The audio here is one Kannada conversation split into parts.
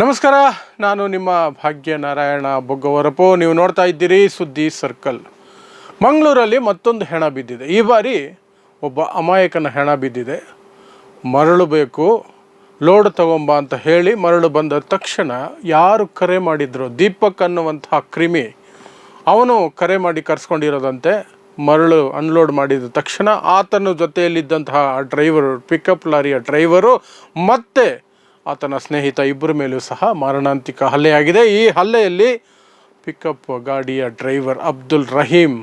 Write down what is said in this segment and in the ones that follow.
ನಮಸ್ಕಾರ, ನಾನು ನಿಮ್ಮ ಭಾಗ್ಯ ನಾರಾಯಣ ಬೊಗ್ಗವರಪು. ನೀವು ನೋಡ್ತಾ ಇದ್ದೀರಿ ಸುದ್ದಿ ಸರ್ಕಲ್. ಮಂಗಳೂರಲ್ಲಿ ಮತ್ತೊಂದು ಹೆಣ ಬಿದ್ದಿದೆ. ಈ ಬಾರಿ ಒಬ್ಬ ಅಮಾಯಕನ ಹೆಣ ಬಿದ್ದಿದೆ. ಮರಳು ಬೇಕು, ಲೋಡ್ ತಗೊಂಬ ಅಂತ ಹೇಳಿ ಮರಳು ಬಂದ ತಕ್ಷಣ ಯಾರು ಕರೆ ಮಾಡಿದ್ರು? ದೀಪಕ್ ಅನ್ನುವಂತಹ ಕ್ರಿಮಿ. ಅವನು ಕರೆ ಮಾಡಿ ಕರ್ಸ್ಕೊಂಡಿರೋದಂತೆ ಮರಳು ಅನ್ಲೋಡ್ ಮಾಡಿದ ತಕ್ಷಣ ಆತನ ಜೊತೆಯಲ್ಲಿದ್ದಂತಹ ಡ್ರೈವರು ಪಿಕಪ್ ಲಾರಿಯ ಡ್ರೈವರು ಮತ್ತೆ ಆತನ ಸ್ನೇಹಿತ ಇಬ್ಬರ ಮೇಲೂ ಸಹ ಮಾರಣಾಂತಿಕ ಹಲ್ಲೆಯಾಗಿದೆ. ಈ ಹಲ್ಲೆಯಲ್ಲಿ ಪಿಕಪ್ ಗಾಡಿಯ ಡ್ರೈವರ್ ಅಬ್ದುಲ್ ರಹೀಂ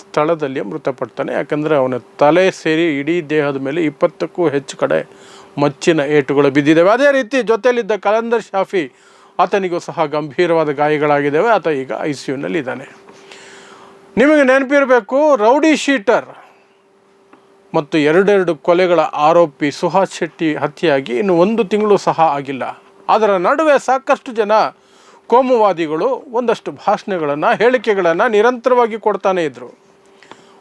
ಸ್ಥಳದಲ್ಲಿ ಮೃತಪಡ್ತಾನೆ. ಯಾಕಂದರೆ ಅವನ ತಲೆ ಸೇರಿ ಇಡೀ ದೇಹದ ಮೇಲೆ ಇಪ್ಪತ್ತಕ್ಕೂ ಹೆಚ್ಚು ಕಡೆ ಮಚ್ಚಿನ ಏಟುಗಳು ಬಿದ್ದಿದ್ದಾವೆ. ಅದೇ ರೀತಿ ಜೊತೆಯಲ್ಲಿದ್ದ ಕಲಂದರ್ ಶಾಫಿ ಆತನಿಗೂ ಸಹ ಗಂಭೀರವಾದ ಗಾಯಗಳಾಗಿದ್ದಾವೆ. ಆತ ಈಗ ಐ ಸಿ ಯುನಲ್ಲಿ ಇದ್ದಾನೆ ನಿಮಗೆ ನೆನಪಿರಬೇಕು, ರೌಡಿ ಶೀಟರ್ ಮತ್ತು ಎರಡೆರಡು ಕೊಲೆಗಳ ಆರೋಪಿ ಸುಹಾಸ್ ಶೆಟ್ಟಿ ಹತ್ಯೆಯಾಗಿ ಇನ್ನು ಒಂದು ತಿಂಗಳು ಸಹ ಆಗಿಲ್ಲ. ಅದರ ನಡುವೆ ಸಾಕಷ್ಟು ಜನ ಕೋಮುವಾದಿಗಳು ಒಂದಷ್ಟು ಭಾಷಣಗಳನ್ನು, ಹೇಳಿಕೆಗಳನ್ನು ನಿರಂತರವಾಗಿ ಕೊಡ್ತಾನೆ ಇದ್ದರು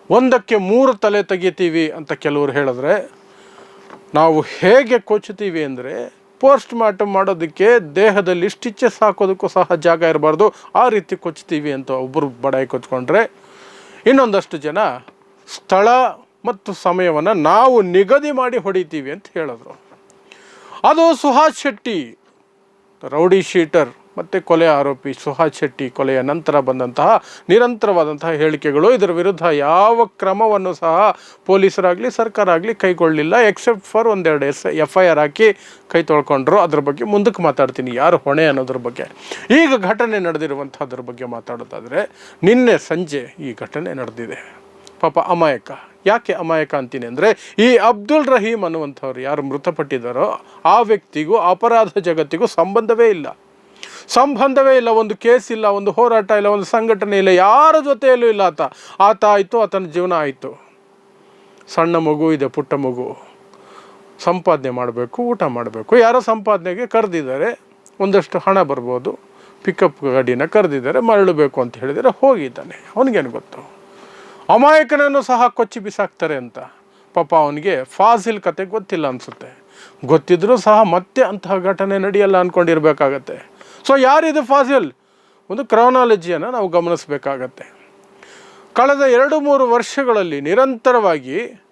ಒಂದಕ್ಕೆ ಮೂರು ತಲೆ ತೆಗಿತೀವಿ ಅಂತ ಕೆಲವರು ಹೇಳಿದ್ರೆ, ನಾವು ಹೇಗೆ ಕೊಚ್ಚುತ್ತೀವಿ ಅಂದರೆ ಪೋಸ್ಟ್ ಮಾರ್ಟಮ್ ಮಾಡೋದಕ್ಕೆ ದೇಹದಲ್ಲಿ ಸ್ಟಿಚಸ್ ಹಾಕೋದಕ್ಕೂ ಸಹ ಜಾಗ ಇರಬಾರ್ದು, ಆ ರೀತಿ ಕೊಚ್ತೀವಿ ಅಂತ ಒಬ್ಬರು ಬಡಾಯಿ ಕೊಚ್ಕೊಂಡ್ರೆ ಇನ್ನೊಂದಷ್ಟು ಜನ ಸ್ಥಳ ಮತ್ತು ಸಮಯವನ್ನು ನಾವು ನಿಗದಿ ಮಾಡಿ ಹೊಡಿತೀವಿ ಅಂತ ಹೇಳಿದ್ರು. ಅದು ಸುಹಾಸ್ ಶೆಟ್ಟಿ, ರೌಡಿ ಶೀಟರ್ ಮತ್ತು ಕೊಲೆ ಆರೋಪಿ ಸುಹಾಸ್ ಶೆಟ್ಟಿ ಕೊಲೆಯ ನಂತರ ಬಂದಂತಹ ನಿರಂತರವಾದಂತಹ ಹೇಳಿಕೆಗಳು. ಇದರ ವಿರುದ್ಧ ಯಾವ ಕ್ರಮವನ್ನು ಸಹ ಪೊಲೀಸರಾಗಲಿ, ಸರ್ಕಾರ ಆಗಲಿ ಕೈಗೊಳ್ಳಲಿಲ್ಲ. ಎಕ್ಸೆಪ್ಟ್ ಫಾರ್ ಒಂದೆರಡು ಎಸ್ ಎಫ್ ಐ ಆರ್ ಹಾಕಿ ಕೈ ತೊಳ್ಕೊಂಡ್ರು. ಅದ್ರ ಬಗ್ಗೆ ಮುಂದಕ್ಕೆ ಮಾತಾಡ್ತೀನಿ. ಯಾರು ಹೊಣೆ ಅನ್ನೋದ್ರ ಬಗ್ಗೆ. ಈಗ ಘಟನೆ ನಡೆದಿರುವಂಥದ್ರ ಬಗ್ಗೆ ಮಾತಾಡೋದಾದರೆ, ನಿನ್ನೆ ಸಂಜೆ ಈ ಘಟನೆ ನಡೆದಿದೆ. ಪಾಪ ಅಮಾಯಕ. ಯಾಕೆ ಅಮಾಯಕ ಅಂತೀನಿ ಅಂದರೆ, ಈ ಅಬ್ದುಲ್ ರಹೀಮ್ ಅನ್ನುವಂಥವ್ರು ಯಾರು ಮೃತಪಟ್ಟಿದ್ದಾರೋ, ಆ ವ್ಯಕ್ತಿಗೂ, ಅಪರಾಧ ಜಗತ್ತಿಗೂ ಸಂಬಂಧವೇ ಇಲ್ಲ. ಸಂಬಂಧವೇ ಇಲ್ಲ, ಒಂದು ಕೇಸ್ ಇಲ್ಲ, ಒಂದು ಹೋರಾಟ ಇಲ್ಲ, ಒಂದು ಸಂಘಟನೆ ಇಲ್ಲ, ಯಾರ ಜೊತೆಯಲ್ಲೂ ಇಲ್ಲ ಆತ. ಆತ ಆಯಿತು, ಆತನ ಜೀವನ ಆಯಿತು. ಸಣ್ಣ ಮಗು ಇದೆ, ಪುಟ್ಟ ಮಗು. ಸಂಪಾದನೆ ಮಾಡಬೇಕು, ಊಟ ಮಾಡಬೇಕು. ಯಾರೋ ಸಂಪಾದನೆಗೆ ಕರೆದಿದ್ದಾರೆ, ಒಂದಷ್ಟು ಹಣ ಬರ್ಬೋದು ಪಿಕಪ್ ಗಾಡಿನ ಕರೆದಿದ್ದಾರೆ, ಮರಳಬೇಕು ಅಂತ ಹೇಳಿದರೆ ಹೋಗಿದ್ದಾನೆ. ಅವನಿಗೇನು ಗೊತ್ತು? ಅಮಾಯಕನನ್ನು ಸಹ ಕೊಚ್ಚಿ ಬಿಸಾಕ್ತಾರೆ ಅಂತ. ಪಾಪ ಅವನಿಗೆ ಫಾಸಿಲ್ ಕತೆ ಗೊತ್ತಿಲ್ಲ ಅನಿಸುತ್ತೆ. ಗೊತ್ತಿದ್ರೂ ಸಹ ಮತ್ತೆ ಅಂತಹ ಘಟನೆ ನಡೆಯಲ್ಲ ಅಂದ್ಕೊಂಡಿರಬೇಕಾಗತ್ತೆ ಸೊ ಯಾರಿದು ಫಾಸಿಲ್? ಒಂದು ಕ್ರೋನಾಲಜಿಯನ್ನು ನಾವು ಗಮನಿಸಬೇಕಾಗತ್ತೆ. ಕಳೆದ ಎರಡು ಮೂರು ವರ್ಷಗಳಲ್ಲಿ ನಿರಂತರವಾಗಿ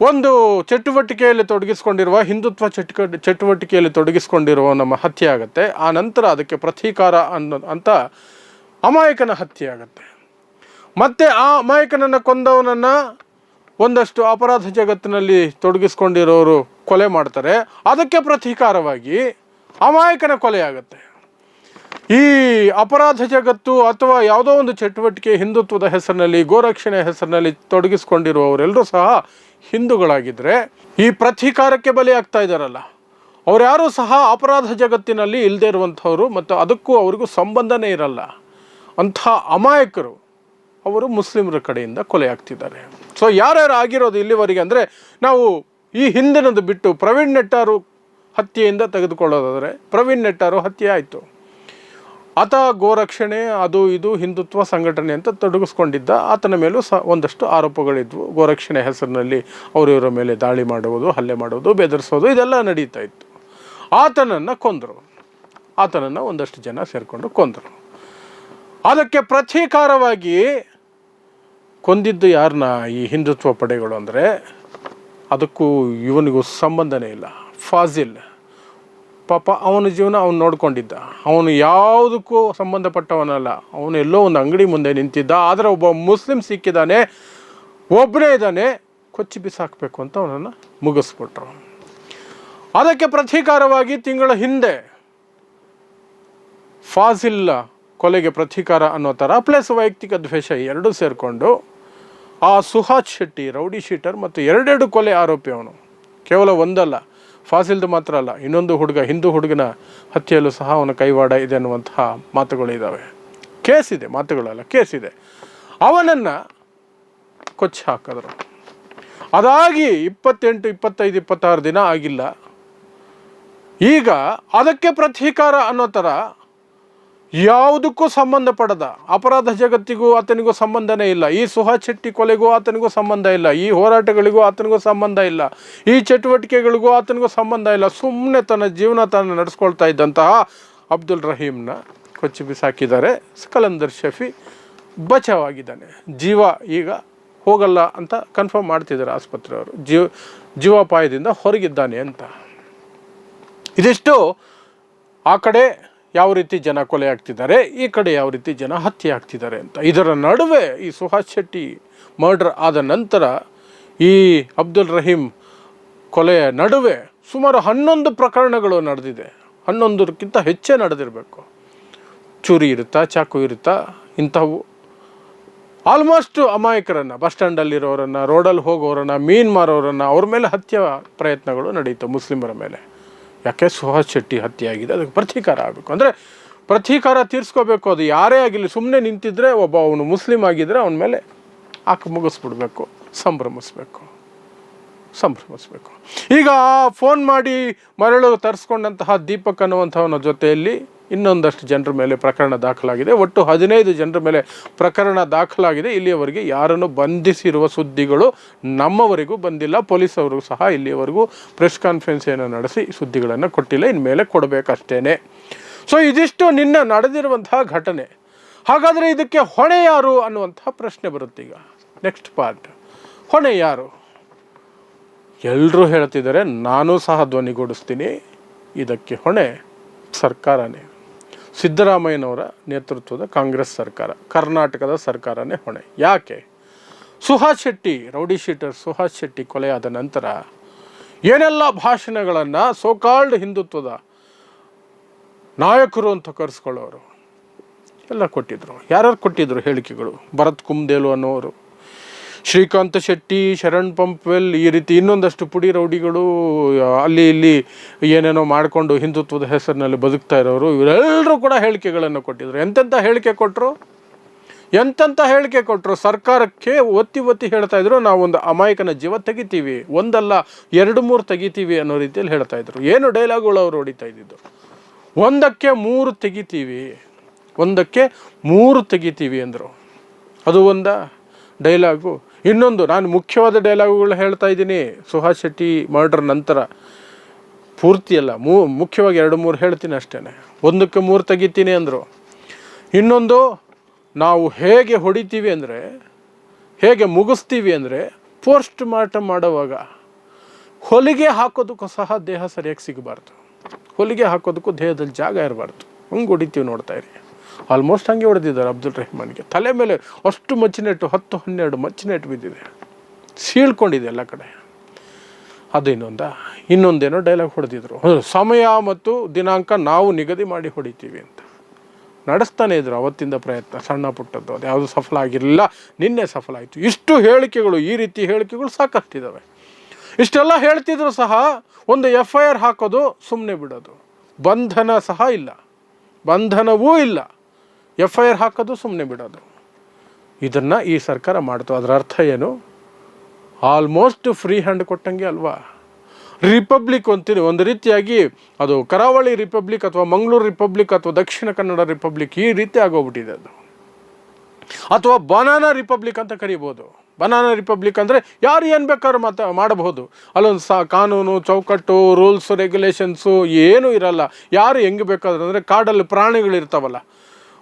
ಒಂದು ಚಟುವಟಿಕೆಯಲ್ಲಿ ತೊಡಗಿಸ್ಕೊಂಡಿರುವ, ಹಿಂದುತ್ವ ಚಟುಕ, ಚಟುವಟಿಕೆಯಲ್ಲಿ ತೊಡಗಿಸ್ಕೊಂಡಿರುವ ನಮ್ಮ ಹತ್ಯೆ ಆಗುತ್ತೆ. ಆ ನಂತರ ಅದಕ್ಕೆ ಪ್ರತೀಕಾರ ಅನ್ನೋ, ಅಂತ ಅಮಾಯಕನ ಹತ್ಯೆ ಆಗುತ್ತೆ. ಮತ್ತೆ ಆ ಅಮಾಯಕನನ್ನು ಕೊಂದವನನ್ನು ಒಂದಷ್ಟು ಅಪರಾಧ ಜಗತ್ತಿನಲ್ಲಿ ತೊಡಗಿಸ್ಕೊಂಡಿರೋರು ಕೊಲೆ ಮಾಡ್ತಾರೆ. ಅದಕ್ಕೆ ಪ್ರತೀಕಾರವಾಗಿ ಅಮಾಯಕನ ಕೊಲೆ ಆಗುತ್ತೆ ಈ ಅಪರಾಧ ಜಗತ್ತು ಅಥವಾ ಯಾವುದೋ ಒಂದು ಚಟುವಟಿಕೆ ಹಿಂದುತ್ವದ ಹೆಸರಿನಲ್ಲಿ ಗೋರಕ್ಷಣೆ ಹೆಸರಿನಲ್ಲಿ ತೊಡಗಿಸ್ಕೊಂಡಿರುವವರೆಲ್ಲರೂ ಸಹ ಹಿಂದೂಗಳಾಗಿದ್ದರೆ ಈ ಪ್ರತೀಕಾರಕ್ಕೆ ಬಲಿಯಾಗ್ತಾ ಇದ್ದಾರಲ್ಲ. ಅವ್ರು ಯಾರೂ ಸಹ ಅಪರಾಧ ಜಗತ್ತಿನಲ್ಲಿ ಇಲ್ಲದೇ ಇರುವಂಥವ್ರು ಮತ್ತು ಅದಕ್ಕೂ ಅವ್ರಿಗೂ ಸಂಬಂಧನೇ ಇರಲ್ಲ. ಅಂಥ ಅಮಾಯಕರು ಅವರು ಮುಸ್ಲಿಮರ ಕಡೆಯಿಂದ ಕೊಲೆ ಆಗ್ತಿದ್ದಾರೆ ಸೊ ಯಾರ್ಯಾರು ಆಗಿರೋದು ಇಲ್ಲಿವರೆಗೆ ಅಂದರೆ ನಾವು ಈ ಹಿಂದಿನದು ಬಿಟ್ಟು ಪ್ರವೀಣ್ ನೆಟ್ಟಾರು ಹತ್ಯೆಯಿಂದ ತೆಗೆದುಕೊಳ್ಳೋದಾದರೆ ಪ್ರವೀಣ್ ನೆಟ್ಟಾರು ಹತ್ಯೆ ಆಯಿತು. ಆತ ಗೋರಕ್ಷಣೆ, ಅದು ಇದು ಹಿಂದುತ್ವ ಸಂಘಟನೆ ಅಂತ ತೊಡಗಿಸ್ಕೊಂಡಿದ್ದ. ಆತನ ಮೇಲೂ ಸಹ ಒಂದಷ್ಟು ಆರೋಪಗಳಿದ್ವು. ಗೋರಕ್ಷಣೆ ಹೆಸರಿನಲ್ಲಿ ಅವರಿವರ ಮೇಲೆ ದಾಳಿ ಮಾಡುವುದು, ಹಲ್ಲೆ ಮಾಡುವುದು ಬೆದರಿಸೋದು ಇದೆಲ್ಲ ನಡೀತಾ ಇತ್ತು. ಆತನನ್ನು ಕೊಂದರು. ಆತನನ್ನು ಒಂದಷ್ಟು ಜನ ಸೇರಿಕೊಂಡು ಕೊಂದರು. ಅದಕ್ಕೆ ಪ್ರತೀಕಾರವಾಗಿ ಕೊಂದಿದ್ದು ಯಾರನ್ನ ಈ ಹಿಂದುತ್ವ ಪಡೆಗಳು ಅಂದರೆ ಅದಕ್ಕೂ ಇವನಿಗೂ ಸಂಬಂಧನೇ ಇಲ್ಲ. ಫಾಜಿಲ್. ಪಾಪ ಅವನ ಜೀವನ ಅವನು ನೋಡ್ಕೊಂಡಿದ್ದ. ಅವನು ಯಾವುದಕ್ಕೂ ಸಂಬಂಧಪಟ್ಟವನಲ್ಲ. ಅವನು ಎಲ್ಲೋ ಒಂದು ಅಂಗಡಿ ಮುಂದೆ ನಿಂತಿದ್ದ. ಆದರೆ ಒಬ್ಬ ಮುಸ್ಲಿಂ ಸಿಕ್ಕಿದ್ದಾನೆ ಒಬ್ಬನೇ ಇದ್ದಾನೆ ಕೊಚ್ಚಿ ಬಿಸಾಕಬೇಕು ಅಂತ ಅವನನ್ನು ಮುಗಿಸ್ಬಿಟ್ರು. ಅದಕ್ಕೆ ಪ್ರತೀಕಾರವಾಗಿ ತಿಂಗಳ ಹಿಂದೆ ಫಾಜಿಲ್ ಕೊಲೆಗೆ ಪ್ರತೀಕಾರ ಅನ್ನೋ ಥರ ಪ್ಲಸ್ ವೈಯಕ್ತಿಕ ದ್ವೇಷ ಎರಡೂ ಸೇರಿಕೊಂಡು ಆ ಸುಹಾಸ್ ಶೆಟ್ಟಿ, ರೌಡಿ ಶೀಟರ್ ಮತ್ತು ಎರಡೆರಡು ಕೊಲೆ ಆರೋಪಿ ಅವನು. ಕೇವಲ ಒಂದಲ್ಲ, ಫಾಸಿಲ್ದು ಮಾತ್ರ ಅಲ್ಲ, ಇನ್ನೊಂದು ಹುಡುಗ, ಹಿಂದೂ ಹುಡುಗನ ಹತ್ಯೆಯಲ್ಲೂ ಸಹ ಅವನ ಕೈವಾಡ ಇದೆ ಅನ್ನುವಂತಹ ಮಾತುಗಳಿದ್ದಾವೆ ಇದೆ, ಮಾತುಗಳಲ್ಲ, ಕೇಸ್ ಇದೆ. ಅವನನ್ನು ಕೊಚ್ಚಿ ಹಾಕಿದ್ರು. ಅದಾಗಿ ಇಪ್ಪತ್ತೆಂಟು, ಇಪ್ಪತ್ತೈದು, ಇಪ್ಪತ್ತಾರು ದಿನ ಆಗಿಲ್ಲ. ಈಗ ಅದಕ್ಕೆ ಪ್ರತೀಕಾರ ಅನ್ನೋ ಥರ ಯಾವುದಕ್ಕೂ ಸಂಬಂಧ ಪಡದ. ಅಪರಾಧ ಜಗತ್ತಿಗೂ ಆತನಿಗೂ ಸಂಬಂಧನೇ ಇಲ್ಲ. ಈ ಸುಹಾ ಶೆಟ್ಟಿ ಕೊಲೆಗೂ ಆತನಿಗೂ ಸಂಬಂಧ ಇಲ್ಲ. ಈ ಹೋರಾಟಗಳಿಗೂ ಆತನಿಗೂ ಸಂಬಂಧ ಇಲ್ಲ. ಈ ಚಟುವಟಿಕೆಗಳಿಗೂ ಆತನಿಗೂ ಸಂಬಂಧ ಇಲ್ಲ. ಸುಮ್ಮನೆ ತನ್ನ ಜೀವನ ತನ್ನ ನಡೆಸ್ಕೊಳ್ತಾ ಇದ್ದಂತಹ ಅಬ್ದುಲ್ ರಹೀಮ್ನ ಕೊಚ್ಚಿ ಬಿಸಾಕಿದ್ದಾರೆ. ಕಲಂದರ್ ಶಫಿ ಬಚಾವಾಗಿದ್ದಾನೆ. ಜೀವ ಈಗ ಹೋಗಲ್ಲ ಅಂತ ಕನ್ಫರ್ಮ್ ಮಾಡ್ತಿದ್ದಾರೆ ಆಸ್ಪತ್ರೆಯವರು. ಜೀವ, ಜೀವಾಪಾಯದಿಂದ ಹೊರಗಿದ್ದಾನೆ ಅಂತ. ಇದಿಷ್ಟು ಆ ಕಡೆ ಯಾವ ರೀತಿ ಜನ ಕೊಲೆ ಆಗ್ತಿದ್ದಾರೆ, ಈ ಕಡೆ ಯಾವ ರೀತಿ ಜನ ಹತ್ಯೆ ಆಗ್ತಿದ್ದಾರೆ ಅಂತ. ಇದರ ನಡುವೆ ಈ ಸುಹಾಸ್ ಶೆಟ್ಟಿ ಮರ್ಡರ್ ಆದ ನಂತರ ಈ ಅಬ್ದುಲ್ ರಹೀಮ್ ಕೊಲೆಯ ನಡುವೆ ಸುಮಾರು ಹನ್ನೊಂದು ಪ್ರಕರಣಗಳು ನಡೆದಿದೆ. ಹನ್ನೊಂದಕ್ಕಿಂತ ಹೆಚ್ಚೇ ನಡೆದಿರಬೇಕು. ಚೂರಿ ಇರುತ್ತಾ, ಚಾಕು ಇರುತ್ತಾ, ಇಂಥವು. ಆಲ್ಮೋಸ್ಟ್ ಅಮಾಯಕರನ್ನು ಬಸ್ ಸ್ಟ್ಯಾಂಡಲ್ಲಿರೋರನ್ನು ರೋಡಲ್ಲಿ ಹೋಗೋರನ್ನು, ಮೀನು ಮಾರೋರನ್ನು, ಅವ್ರ ಮೇಲೆ ಹತ್ಯೆ ಪ್ರಯತ್ನಗಳು ನಡೆಯಿತು ಮುಸ್ಲಿಮರ ಮೇಲೆ. ಯಾಕೆ ಸುಹಾಸ್ ಶೆಟ್ಟಿ ಹತ್ಯೆಯಾಗಿದೆ? ಅದಕ್ಕೆ ಪ್ರತೀಕಾರ ಆಗಬೇಕು. ಅಂದರೆ ಪ್ರತೀಕಾರ ತೀರಿಸ್ಕೋಬೇಕು. ಅದು ಯಾರೇ ಆಗಿರಲಿ ಸುಮ್ಮನೆ ನಿಂತಿದ್ರೆ ಒಬ್ಬ ಅವನು ಮುಸ್ಲಿಂ ಆಗಿದ್ದರೆ ಅವನ ಮೇಲೆ ಹಾಕಿ ಮುಗಿಸ್ಬಿಡ್ಬೇಕು. ಸಂಭ್ರಮಿಸ್ಬೇಕು. ಸಂಭ್ರಮಿಸ್ಬೇಕು. ಈಗ ಫೋನ್ ಮಾಡಿ ಮರಳು ತರಿಸ್ಕೊಂಡಂತಹ ದೀಪಕ್ ಅನ್ನುವಂಥವನ ಜೊತೆಯಲ್ಲಿ ಇನ್ನೊಂದಷ್ಟು ಜನರ ಮೇಲೆ ಪ್ರಕರಣ ದಾಖಲಾಗಿದೆ. ಒಟ್ಟು ಹದಿನೈದು ಜನರ ಮೇಲೆ ಪ್ರಕರಣ ದಾಖಲಾಗಿದೆ. ಇಲ್ಲಿಯವರೆಗೆ ಯಾರನ್ನು ಬಂಧಿಸಿರುವ ಸುದ್ದಿಗಳು ನಮ್ಮವರೆಗೂ ಬಂದಿಲ್ಲ. ಪೊಲೀಸವರು ಸಹ ಇಲ್ಲಿಯವರೆಗೂ ಪ್ರೆಸ್ ಕಾನ್ಫರೆನ್ಸ್ ಏನೋ ನಡೆಸಿ ಸುದ್ದಿಗಳನ್ನು ಕೊಟ್ಟಿಲ್ಲ. ಇನ್ಮೇಲೆ ಕೊಡಬೇಕಷ್ಟೇ ಸೊ ಇದಿಷ್ಟು ನಿನ್ನ ನಡೆದಿರುವಂತಹ ಘಟನೆ. ಹಾಗಾದರೆ ಇದಕ್ಕೆ ಹೊಣೆ ಯಾರು ಅನ್ನುವಂತಹ ಪ್ರಶ್ನೆ ಬರುತ್ತೆ ಈಗ. ನೆಕ್ಸ್ಟ್ ಪಾರ್ಟ್ ಹೊಣೆ ಯಾರು? ಎಲ್ಲರೂ ಹೇಳ್ತಿದ್ದಾರೆ, ನಾನು ಸಹ ಧ್ವನಿಗೂಡಿಸ್ತೀನಿ. ಇದಕ್ಕೆ ಹೊಣೆ ಸರ್ಕಾರನೇ. ಸಿದ್ದರಾಮಯ್ಯನವರ ನೇತೃತ್ವದ ಕಾಂಗ್ರೆಸ್ ಸರ್ಕಾರ, ಕರ್ನಾಟಕದ ಸರ್ಕಾರನೇ ಹೊಣೆ. ಯಾಕೆ? ಸುಹಾಸ್ ಶೆಟ್ಟಿ, ರೌಡಿ ಶೀಟರ್ ಸುಹಾಸ್ ಶೆಟ್ಟಿ ಕೊಲೆಯಾದ ನಂತರ ಏನೆಲ್ಲ ಭಾಷಣಗಳನ್ನು ಸೋಕಾಲ್ಡ್ ಹಿಂದುತ್ವದ ನಾಯಕರು ಅಂತ ಕರೆಸ್ಕೊಳ್ಳೋರು? ಎಲ್ಲ ಕೊಟ್ಟಿದ್ರು. ಯಾರ್ಯಾರು ಕೊಟ್ಟಿದ್ರು ಹೇಳಿಕೆಗಳು? ಭರತ್ ಕುಮ್ದೇಲು ಅನ್ನೋರು ಶ್ರೀಕಾಂತ ಶೆಟ್ಟಿ, ಶರಣ್ ಪಂಪ್ವೆಲ್ ಈ ರೀತಿ ಇನ್ನೊಂದಷ್ಟು ಪುಡಿ ರೌಡಿಗಳು ಅಲ್ಲಿ ಇಲ್ಲಿ ಏನೇನೋ ಮಾಡಿಕೊಂಡು ಹಿಂದುತ್ವದ ಹೆಸರಿನಲ್ಲಿ ಬದುಕ್ತಾ ಇರೋರು, ಇವರೆಲ್ಲರೂ ಕೂಡ ಹೇಳಿಕೆಗಳನ್ನು ಕೊಟ್ಟಿದ್ರು. ಎಂತೆಂಥ ಹೇಳಿಕೆ ಕೊಟ್ಟರು ಎಂತೆಂಥ ಹೇಳಿಕೆ ಕೊಟ್ಟರು ಸರ್ಕಾರಕ್ಕೆ ಒತ್ತಿ ಒತ್ತಿ ಹೇಳ್ತಾ ಇದ್ರು, ನಾವೊಂದು ಅಮಾಯಕನ ಜೀವ ತೆಗಿತೀವಿ, ಒಂದಲ್ಲ, ಎರಡು ಮೂರು ತೆಗಿತೀವಿ ಅನ್ನೋ ರೀತಿಯಲ್ಲಿ ಹೇಳ್ತಾ ಇದ್ರು. ಏನು ಡೈಲಾಗ್ಗಳು ಅವರು ಹೊಡಿತಾ ಇದ್ದಿದ್ದು? ಒಂದಕ್ಕೆ ಮೂರು ತೆಗಿತೀವಿ, ಒಂದಕ್ಕೆ ಮೂರು ತೆಗಿತೀವಿ ಅಂದರು. ಅದು ಒಂದ ಡೈಲಾಗು ಇನ್ನೊಂದು, ನಾನು ಮುಖ್ಯವಾದ ಡೈಲಾಗುಗಳು ಹೇಳ್ತಾ ಇದ್ದೀನಿ. ಸುಹಾಸ್ ಶೆಟ್ಟಿ ಮರ್ಡರ್ ನಂತರ. ಪೂರ್ತಿ ಅಲ್ಲ, ಮೂ, ಮುಖ್ಯವಾಗಿ ಎರಡು ಮೂರು ಹೇಳ್ತೀನಿ ಅಷ್ಟೇ ಒಂದಕ್ಕೆ ಮೂರು ತೆಗಿತೀನಿ ಅಂದರು. ಇನ್ನೊಂದು, ನಾವು ಹೇಗೆ ಹೊಡಿತೀವಿ ಅಂದರೆ, ಹೇಗೆ ಮುಗಿಸ್ತೀವಿ ಅಂದರೆ ಪೋಸ್ಟ್ ಮಾರ್ಟಮ್ ಮಾಡುವಾಗ ಹೊಲಿಗೆ ಹಾಕೋದಕ್ಕೂ ಸಹ ದೇಹ ಸರಿಯಾಗಿ ಸಿಗಬಾರ್ದು. ಹೊಲಿಗೆ ಹಾಕೋದಕ್ಕೂ ದೇಹದಲ್ಲಿ ಜಾಗ ಇರಬಾರ್ದು. ಹಂಗೆ ಹೊಡಿತೀವಿ ನೋಡ್ತಾ ಇರಿ. ಆಲ್ಮೋಸ್ಟ್ ಹಂಗೆ ಹೊಡೆದಿದ್ದಾರೆ ಅಬ್ದುಲ್ ರೆಹಮಾನ್ಗೆ. ತಲೆ ಮೇಲೆ ಅಷ್ಟು ಮಚ್ಚಿನೆಟ್ಟು ಹತ್ತು, ಹನ್ನೆರಡು ಮಚ್ಚಿನೆಟ್ಟು ಬಿದ್ದಿದೆ. ಸೀಳ್ಕೊಂಡಿದೆ ಎಲ್ಲ ಕಡೆ. ಅದು ಇನ್ನೊಂದ. ಇನ್ನೊಂದೇನೋ ಡೈಲಾಗ್ ಹೊಡೆದಿದ್ರು. ಸಮಯ ಮತ್ತು ದಿನಾಂಕ ನಾವು ನಿಗದಿ ಮಾಡಿ ಹೊಡಿತೀವಿ ಅಂತ. ನಡೆಸ್ತಾನೆ ಇದ್ರು ಅವತ್ತಿಂದ ಪ್ರಯತ್ನ, ಸಣ್ಣ ಪುಟ್ಟದ್ದು ಅದು. ಯಾವುದು ಸಫಲ ಆಗಿರಲಿಲ್ಲ, ನಿನ್ನೆ ಸಫಲ ಆಯಿತು. ಇಷ್ಟು ಹೇಳಿಕೆಗಳು, ಈ ರೀತಿ ಹೇಳಿಕೆಗಳು ಸಾಕಷ್ಟಿದ್ದಾವೆ ಇಷ್ಟೆಲ್ಲ ಹೇಳ್ತಿದ್ರು ಸಹ ಒಂದು ಎಫ್ ಐ ಆರ್ ಹಾಕೋದು ಸುಮ್ಮನೆ ಬಿಡೋದು. ಬಂಧನ ಸಹ ಇಲ್ಲ. ಬಂಧನವೂ ಇಲ್ಲ. ಎಫ್ ಐ ಆರ್ ಹಾಕೋದು ಸುಮ್ಮನೆ ಬಿಡೋದು. ಇದನ್ನು ಈ ಸರ್ಕಾರ ಮಾಡ್ತು. ಅದರ ಅರ್ಥ ಏನು? ಆಲ್ಮೋಸ್ಟ್ ಫ್ರೀ ಹ್ಯಾಂಡ್ ಕೊಟ್ಟಂಗೆ ಅಲ್ವಾ? ರಿಪಬ್ಲಿಕ್ ಅಂತೀನಿ ಒಂದು ರೀತಿಯಾಗಿ ಅದು ಕರಾವಳಿ ರಿಪಬ್ಲಿಕ್ ಅಥವಾ ಮಂಗಳೂರು ರಿಪಬ್ಲಿಕ್ ಅಥವಾ ದಕ್ಷಿಣ ಕನ್ನಡ ರಿಪಬ್ಲಿಕ್ ಈ ರೀತಿ ಆಗೋಗ್ಬಿಟ್ಟಿದೆ ಅದು. ಅಥವಾ ಬನಾನಾ ರಿಪಬ್ಲಿಕ್ ಅಂತ ಕರಿಬೋದು. ಬನಾನಾ ರಿಪಬ್ಲಿಕ್ ಅಂದರೆ ಯಾರು ಏನು ಬೇಕಾದ್ರೂ ಮಾತಾ, ಮಾಡಬಹುದು. ಅಲ್ಲೊಂದು ಸಾ, ಕಾನೂನು, ಚೌಕಟ್ಟು ರೂಲ್ಸ್ ರೆಗ್ಯುಲೇಷನ್ಸು ಏನೂ ಇರಲ್ಲ. ಯಾರು ಹೆಂಗೆ ಬೇಕಾದ್ರೂ ಅಂದರೆ ಕಾಡಲ್ಲಿ ಪ್ರಾಣಿಗಳಿರ್ತಾವಲ್ಲ.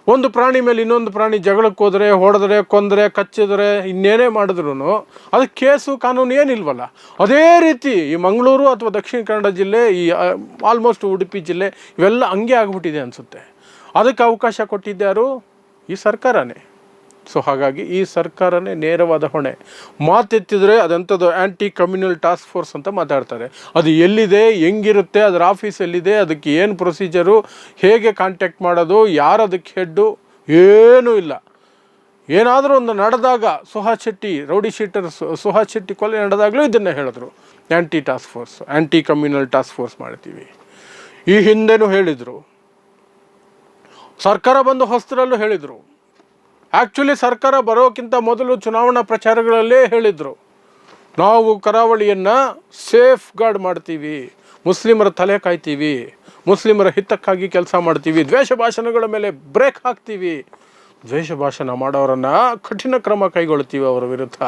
ಒಂದು ಪ್ರಾಣಿ ಮೇಲೆ ಇನ್ನೊಂದು ಪ್ರಾಣಿ ಜಗಳಕ್ಕೆ ಹೋದರೆ, ಹೊಡೆದ್ರೆ, ಕೊಂದರೆ, ಕಚ್ಚಿದ್ರೆ, ಇನ್ನೇನೇ ಮಾಡಿದ್ರು ಅದಕ್ಕೆ ಕೇಸು, ಕಾನೂನು ಏನಿಲ್ವಲ್ಲ. ಅದೇ ರೀತಿ ಈ ಮಂಗಳೂರು ಅಥವಾ ದಕ್ಷಿಣ ಕನ್ನಡ ಜಿಲ್ಲೆ, ಈ ಆಲ್ಮೋಸ್ಟ್ ಉಡುಪಿ ಜಿಲ್ಲೆ ಇವೆಲ್ಲ ಹಂಗೆ ಆಗಿಬಿಟ್ಟಿದೆ ಅನಿಸುತ್ತೆ. ಅದಕ್ಕೆ ಅವಕಾಶ ಕೊಟ್ಟಿದ್ದಾರು ಈ ಸರ್ಕಾರನೇ. ಸೊ ಹಾಗಾಗಿ ಈ ಸರ್ಕಾರನೇ ನೇರವಾದ ಹೊಣೆ. ಮಾತೆತ್ತಿದ್ರೆ ಅದಂಥದ್ದು ಆ್ಯಂಟಿ ಕಮ್ಯುನಲ್ ಟಾಸ್ಕ್ ಫೋರ್ಸ್ ಅಂತ ಮಾತಾಡ್ತಾರೆ. ಅದು ಎಲ್ಲಿದೆ, ಹೆಂಗಿರುತ್ತೆ, ಅದರ ಆಫೀಸ್ ಎಲ್ಲಿದೆ, ಅದಕ್ಕೆ ಏನು ಪ್ರೊಸೀಜರು ಹೇಗೆ ಕಾಂಟ್ಯಾಕ್ಟ್ ಮಾಡೋದು, ಯಾರು ಅದಕ್ಕೆ ಹೆಡ್ಡು ಏನೂ ಇಲ್ಲ. ಏನಾದರೂ ಒಂದು ನಡೆದಾಗ ಸುಹಾಸ್ ಶೆಟ್ಟಿ, ರೌಡಿ ಶೀಟರ್ ಸುಹಾಸ್ ಶೆಟ್ಟಿ ಕೊಲೆ ನಡೆದಾಗಲೂ ಇದನ್ನೇ ಹೇಳಿದ್ರು. Anti task force anti communal task force ಮಾಡ್ತೀವಿ. ಈ ಹಿಂದೆನೂ ಹೇಳಿದರು. ಸರ್ಕಾರ ಬಂದು ಹೊಸದರಲ್ಲೂ ಹೇಳಿದರು. ಆ್ಯಕ್ಚುಲಿ ಸರ್ಕಾರ ಬರೋಕ್ಕಿಂತ ಮೊದಲು ಚುನಾವಣಾ ಪ್ರಚಾರಗಳಲ್ಲೇ ಹೇಳಿದರು. ನಾವು ಕರಾವಳಿಯನ್ನು ಸೇಫ್ ಗಾರ್ಡ್ ಮಾಡ್ತೀವಿ. ಮುಸ್ಲಿಮರ ತಲೆ ಕಾಯ್ತೀವಿ. ಮುಸ್ಲಿಮರ ಹಿತಕ್ಕಾಗಿ ಕೆಲಸ ಮಾಡ್ತೀವಿ. ದ್ವೇಷ ಭಾಷಣಗಳ ಮೇಲೆ ಬ್ರೇಕ್ ಹಾಕ್ತೀವಿ. ದ್ವೇಷ ಭಾಷಣ ಮಾಡೋರನ್ನು ಕಠಿಣ ಕ್ರಮ ಕೈಗೊಳ್ತೀವಿ ಅವರ ವಿರುದ್ಧ.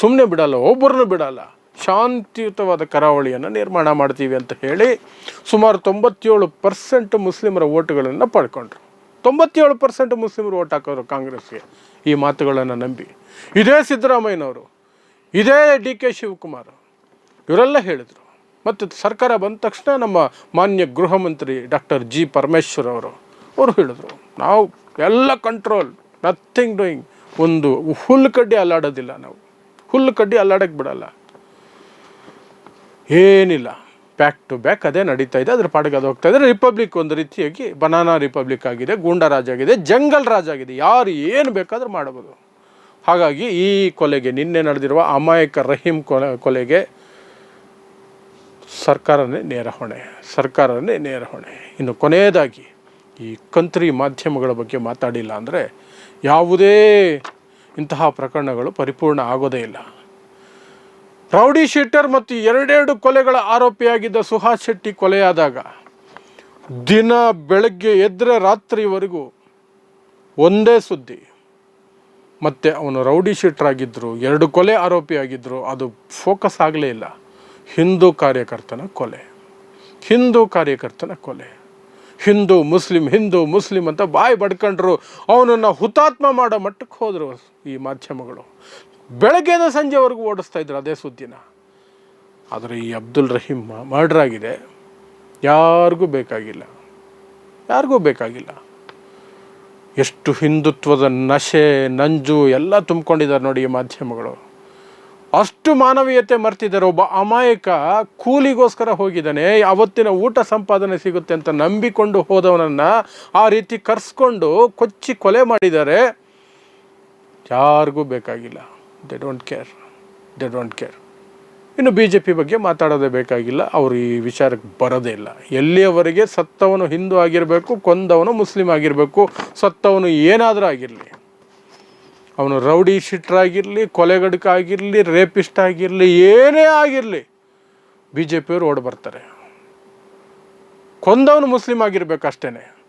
ಸುಮ್ಮನೆ ಬಿಡಲ್ಲ, ಒಬ್ಬರನ್ನು ಬಿಡಲ್ಲ. ಶಾಂತಿಯುತವಾದ ಕರಾವಳಿಯನ್ನು ನಿರ್ಮಾಣ ಮಾಡ್ತೀವಿ ಅಂತ ಹೇಳಿ ಸುಮಾರು ತೊಂಬತ್ತೇಳು ಪರ್ಸೆಂಟ್ ಮುಸ್ಲಿಮರ ಓಟುಗಳನ್ನು ಪಡ್ಕೊಂಡ್ರು. ತೊಂಬತ್ತೇಳು ಪರ್ಸೆಂಟ್ ಮುಸ್ಲಿಮರು ಓಟ್ ಹಾಕೋರು ಕಾಂಗ್ರೆಸ್ಗೆ ಈ ಮಾತುಗಳನ್ನು ನಂಬಿ. ಇದೇ ಸಿದ್ದರಾಮಯ್ಯನವರು, ಇದೇ ಡಿ ಕೆ ಶಿವಕುಮಾರ್, ಇವರೆಲ್ಲ ಹೇಳಿದರು. ಮತ್ತು ಸರ್ಕಾರ ಬಂದ ತಕ್ಷಣ ನಮ್ಮ ಮಾನ್ಯ ಗೃಹ ಮಂತ್ರಿ ಡಾಕ್ಟರ್ ಜಿ ಪರಮೇಶ್ವರ್ ಅವರು ಅವರು ಹೇಳಿದರು. ನಾವು ಎಲ್ಲ ಕಂಟ್ರೋಲ್ ನಥಿಂಗ್ ಡೂಯಿಂಗ್ ಒಂದು ಹುಲ್ಲು ಕಡ್ಡಿ ಅಲ್ಲಾಡೋದಿಲ್ಲ ನಾವು. ಹುಲ್ಲು ಕಡ್ಡಿ ಅಲ್ಲಾಡಕ್ಕೆ ಬಿಡಲ್ಲ. ಏನಿಲ್ಲ. ಬ್ಯಾಕ್ ಟು ಬ್ಯಾಕ್ ಅದೇ ನಡೀತಾ ಇದೆ. ಅದ್ರ ಪಾಡಿಗೆ ಅದು ಹೋಗ್ತಾ ಇದೆ. ರಿಪಬ್ಲಿಕ್ ಒಂದು ರೀತಿಯಾಗಿ ಬನಾನಾ ರಿಪಬ್ಲಿಕ್ ಆಗಿದೆ, ಗೂಂಡಾ ರಾಜ ಆಗಿದೆ ಜಂಗಲ್ ರಾಜ್ ಆಗಿದೆ. ಯಾರು ಏನು ಬೇಕಾದ್ರೂ ಮಾಡಬಹುದು. ಹಾಗಾಗಿ ಈ ಕೊಲೆಗೆ, ನಿನ್ನೆ ನಡೆದಿರುವ ಅಮಾಯಕ ರಹೀಂ ಕೊಲೆ, ಕೊಲೆಗೆ ಸರ್ಕಾರನೇ ನೇರ ಹೊಣೆ. ಸರ್ಕಾರನೇ ನೇರ ಹೊಣೆ. ಇನ್ನು ಕೊನೆಯದಾಗಿ, ಈ ಕಂತ್ರಿ ಮಾಧ್ಯಮಗಳ ಬಗ್ಗೆ ಮಾತಾಡಿಲ್ಲ ಅಂದರೆ ಯಾವುದೇ ಇಂತಹ ಪ್ರಕರಣಗಳು ಪರಿಪೂರ್ಣ ಆಗೋದೇ ಇಲ್ಲ. ರೌಡಿ ಶೀಟರ್ ಮತ್ತು ಎರಡೆರಡು ಕೊಲೆಗಳ ಆರೋಪಿಯಾಗಿದ್ದ ಸುಹಾಸ್ ಶೆಟ್ಟಿ ಕೊಲೆಯಾದಾಗ ದಿನ ಬೆಳಗ್ಗೆ ಎದ್ರೆ ರಾತ್ರಿವರೆಗೂ ಒಂದೇ ಸುದ್ದಿ. ಮತ್ತು ಅವನು ರೌಡಿ ಶೀಟರ್ ಆಗಿದ್ದರು ಎರಡು ಕೊಲೆ ಆರೋಪಿಯಾಗಿದ್ದರು ಅದು ಫೋಕಸ್ ಆಗಲೇ ಇಲ್ಲ. ಹಿಂದೂ ಕಾರ್ಯಕರ್ತನ ಕೊಲೆ. ಹಿಂದೂ ಕಾರ್ಯಕರ್ತನ ಕೊಲೆ. ಹಿಂದೂ ಮುಸ್ಲಿಂ ಹಿಂದೂ ಮುಸ್ಲಿಂ ಅಂತ ಬಾಯಿ ಬಡ್ಕೊಂಡ್ರು. ಅವನನ್ನು ಹುತಾತ್ಮ ಮಾಡೋ ಮಟ್ಟಕ್ಕೆ ಹೋದರು ಈ ಮಾಧ್ಯಮಗಳು. ಬೆಳಗ್ಗೆಯಿಂದ ಸಂಜೆವರೆಗೂ ಓಡಿಸ್ತಾ ಇದ್ರು ಅದೇ ಸುದ್ದಿನ. ಆದರೆ ಈ ಅಬ್ದುಲ್ ರಹೀಮ್ ಮರ್ಡರ್ ಆಗಿದೆ. ಯಾರಿಗೂ ಬೇಕಾಗಿಲ್ಲ. ಯಾರಿಗೂ ಬೇಕಾಗಿಲ್ಲ. ಎಷ್ಟು ಹಿಂದುತ್ವದ ನಶೆ, ನಂಜು ಎಲ್ಲ ತುಂಬಿಕೊಂಡಿದ್ದಾರೆ ನೋಡಿ ಈ ಮಾಧ್ಯಮಗಳು. ಅಷ್ಟು ಮಾನವೀಯತೆ ಮರ್ತಿದ್ದಾರೆ. ಒಬ್ಬ ಅಮಾಯಕ ಕೂಲಿಗೋಸ್ಕರ ಹೋಗಿದ್ದಾನೆ. ಅವತ್ತಿನ ಊಟ ಸಂಪಾದನೆ ಸಿಗುತ್ತೆ ಅಂತ ನಂಬಿಕೊಂಡು ಹೋದವನನ್ನು ಆ ರೀತಿ ಕರೆಸ್ಕೊಂಡು ಕೊಚ್ಚಿ ಕೊಲೆ ಮಾಡಿದ್ದಾರೆ. ಯಾರಿಗೂ ಬೇಕಾಗಿಲ್ಲ. They don't care they don't care ಇನ್ನು ಬಿ ಜೆ ಪಿ ಬಗ್ಗೆ ಮಾತಾಡೋದೇ ಬೇಕಾಗಿಲ್ಲ. ಅವರು ಈ ವಿಚಾರಕ್ಕೆ ಬರೋದೇ ಇಲ್ಲ. ಎಲ್ಲಿಯವರೆಗೆ ಸತ್ತವನು ಹಿಂದೂ ಆಗಿರಬೇಕು, ಕೊಂದವನು ಮುಸ್ಲಿಂ ಆಗಿರಬೇಕು, ಸತ್ತವನು ಏನಾದರೂ ಆಗಿರಲಿ. ಅವನು ರೌಡಿ ಶಿಟ್ರಾಗಿರಲಿ ಕೊಲೆಗಡಕ ಆಗಿರಲಿ, ರೇಪಿಸ್ಟ್ ಆಗಿರಲಿ, ಏನೇ ಆಗಿರಲಿ ಬಿ ಜೆ ಪಿಯವರು ಓಡಿ ಬರ್ತಾರೆ. ಕೊಂದವನು ಮುಸ್ಲಿಂ ಆಗಿರ್ಬೇಕು ಅಷ್ಟೇ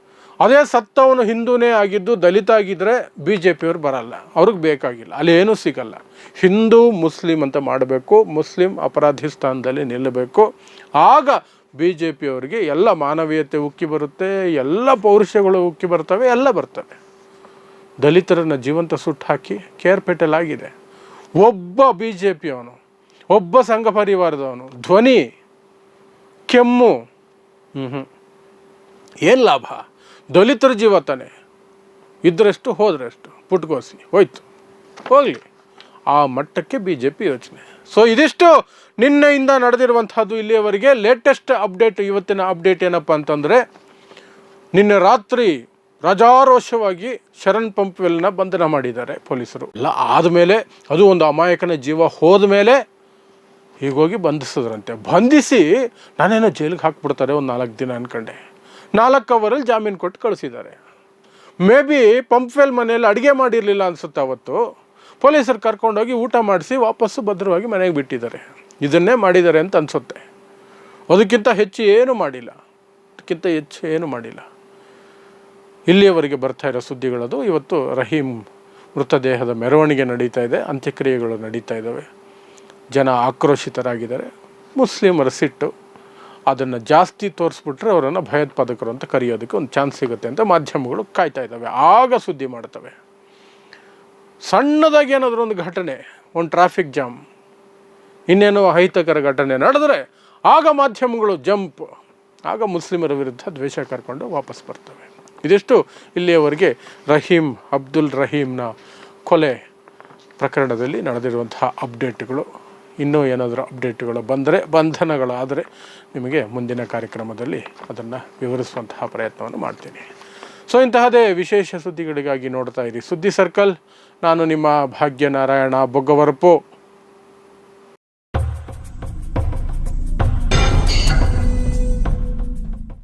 ಅದೇ ಸತ್ತವನು ಹಿಂದೂನೇ ಆಗಿದ್ದು ದಲಿತ ಆಗಿದ್ದರೆ ಬಿ ಜೆ ಪಿಯವ್ರು ಬರಲ್ಲ. ಅವ್ರಿಗೆ ಬೇಕಾಗಿಲ್ಲ. ಅಲ್ಲಿ ಏನೂ ಸಿಗಲ್ಲ. ಹಿಂದೂ, ಮುಸ್ಲಿಂ ಅಂತ ಮಾಡಬೇಕು. ಮುಸ್ಲಿಂ ಅಪರಾಧಿ ಸ್ಥಾನದಲ್ಲಿ ನಿಲ್ಲಬೇಕು. ಆಗ ಬಿ ಜೆ ಪಿಯವರಿಗೆ ಎಲ್ಲ ಮಾನವೀಯತೆ ಉಕ್ಕಿ ಬರುತ್ತೆ, ಎಲ್ಲ ಪೌರುಷಗಳು ಉಕ್ಕಿ ಬರ್ತವೆ, ಎಲ್ಲ ಬರ್ತವೆ. ದಲಿತರನ್ನು ಜೀವಂತ ಸುಟ್ಟು ಹಾಕಿ ಕೇರ್ಪೆಟಲಾಗಿದೆ ಒಬ್ಬ ಬಿ ಜೆ ಪಿಯವನು ಒಬ್ಬ ಸಂಘ ಪರಿವಾರದವನು, ಧ್ವನಿ, ಕೆಮ್ಮು ಹ್ಞೂ ಹ್ಞೂ ಏನು ಲಾಭ? ದಲಿತರ ಜೀವ ತಾನೆ. ಇದ್ದರೆಷ್ಟು ಹೋದ್ರಷ್ಟು ಪುಟ್ಕೋಸಿ ಹೋಯ್ತು. ಹೋಗಲಿ. ಆ ಮಟ್ಟಕ್ಕೆ ಬಿ ಜೆ ಪಿ ಯೋಚನೆ. ಸೊ ಇದಿಷ್ಟು ನಿನ್ನೆಯಿಂದ ನಡೆದಿರುವಂತಹದ್ದು ಇಲ್ಲಿಯವರೆಗೆ. ಲೇಟೆಸ್ಟ್ ಅಪ್ಡೇಟ್ ಇವತ್ತಿನ ಅಪ್ಡೇಟ್ ಏನಪ್ಪ ಅಂತಂದರೆ, ನಿನ್ನೆ ರಾತ್ರಿ ರಾಜಾರೋಷವಾಗಿ ಶರಣ್ ಪಂಪ್ವೆಲ್ನ ಬಂಧನ ಮಾಡಿದ್ದಾರೆ ಪೊಲೀಸರು. ಇಲ್ಲ ಆದಮೇಲೆ ಅದು ಒಂದು ಅಮಾಯಕನ ಜೀವ ಹೋದ ಮೇಲೆ ಹೀಗೋಗಿ ಬಂಧಿಸಿದ್ರಂತೆ. ಬಂಧಿಸಿ ನಾನೇನೋ ಜೈಲಿಗೆ ಹಾಕ್ಬಿಡ್ತಾರೆ ಒಂದು ನಾಲ್ಕು ದಿನ ಅನ್ಕೊಂಡೆ. ನಾಲ್ಕು ಅವರಲ್ಲಿ ಜಾಮೀನು ಕೊಟ್ಟು ಕಳಿಸಿದ್ದಾರೆ. ಮೇ ಬಿ ಪಂಪ್ವೆಲ್ ಮನೆಯಲ್ಲಿ ಅಡುಗೆ ಮಾಡಿರಲಿಲ್ಲ ಅನಿಸುತ್ತೆ ಅವತ್ತು. ಪೊಲೀಸರು ಕರ್ಕೊಂಡೋಗಿ ಊಟ ಮಾಡಿಸಿ ವಾಪಸ್ಸು ಭದ್ರವಾಗಿ ಮನೆಗೆ ಬಿಟ್ಟಿದ್ದಾರೆ. ಇದನ್ನೇ ಮಾಡಿದ್ದಾರೆ ಅಂತ ಅನಿಸುತ್ತೆ. ಅದಕ್ಕಿಂತ ಹೆಚ್ಚು ಏನೂ ಮಾಡಿಲ್ಲ. ಅದಕ್ಕಿಂತ ಹೆಚ್ಚು ಏನೂ ಮಾಡಿಲ್ಲ. ಇಲ್ಲಿಯವರೆಗೆ ಬರ್ತಾ ಇರೋ ಸುದ್ದಿಗಳದು ಇವತ್ತು ರಹೀಮ್ ಮೃತದೇಹದ ಮೆರವಣಿಗೆ ನಡೀತಾ ಇದೆ, ಅಂತ್ಯಕ್ರಿಯೆಗಳು ನಡೀತಾ ಇದ್ದಾವೆ. ಜನ ಆಕ್ರೋಶಿತರಾಗಿದ್ದಾರೆ. ಮುಸ್ಲಿಮರ ಸಿಟ್ಟು ಅದನ್ನು ಜಾಸ್ತಿ ತೋರಿಸ್ಬಿಟ್ರೆ ಅವರನ್ನು ಭಯೋತ್ಪಾದಕರು ಅಂತ ಕರೆಯೋದಕ್ಕೆ ಒಂದು ಚಾನ್ಸ್ ಸಿಗುತ್ತೆ ಅಂತ ಮಾಧ್ಯಮಗಳು ಕಾಯ್ತಾ ಇದ್ದಾವೆ. ಆಗ ಸುದ್ದಿ ಮಾಡ್ತವೆ. ಸಣ್ಣದಾಗಿ ಏನಾದರೂ ಒಂದು ಘಟನೆ, ಒಂದು ಟ್ರಾಫಿಕ್ ಜಾಮ್ ಇನ್ನೇನೋ ಅಹಿತಕರ ಘಟನೆ ನಡೆದರೆ ಆಗ ಮಾಧ್ಯಮಗಳು ಜಂಪ್, ಆಗ ಮುಸ್ಲಿಮರ ವಿರುದ್ಧ ದ್ವೇಷ ಕರ್ಕೊಂಡು ವಾಪಸ್ ಬರ್ತವೆ. ಇದಿಷ್ಟು ಇಲ್ಲಿಯವರೆಗೆ ರಹೀಮ್ ಅಬ್ದುಲ್ ರಹೀಮ್ನ ಕೊಲೆ ಪ್ರಕರಣದಲ್ಲಿ ನಡೆದಿರುವಂತಹ ಅಪ್ಡೇಟ್ಗಳು. ಇನ್ನೂ ಏನಾದರೂ ಅಪ್ಡೇಟ್ಗಳು ಬಂದರೆ ಬಂಧನಗಳಾದರೆ ನಿಮಗೆ ಮುಂದಿನ ಕಾರ್ಯಕ್ರಮದಲ್ಲಿ ಅದನ್ನು ವಿವರಿಸುವಂತಹ ಪ್ರಯತ್ನವನ್ನು ಮಾಡ್ತೀನಿ. ಸೊ ಇಂತಹದೇ ವಿಶೇಷ ಸುದ್ದಿಗಳಿಗಾಗಿ ನೋಡ್ತಾ ಇರಿ. ಸುದ್ದಿ ಸರ್ಕಲ್, ನಾನು ನಿಮ್ಮ ಭಾಗ್ಯನಾರಾಯಣ ಬೊಗ್ಗವರಪು.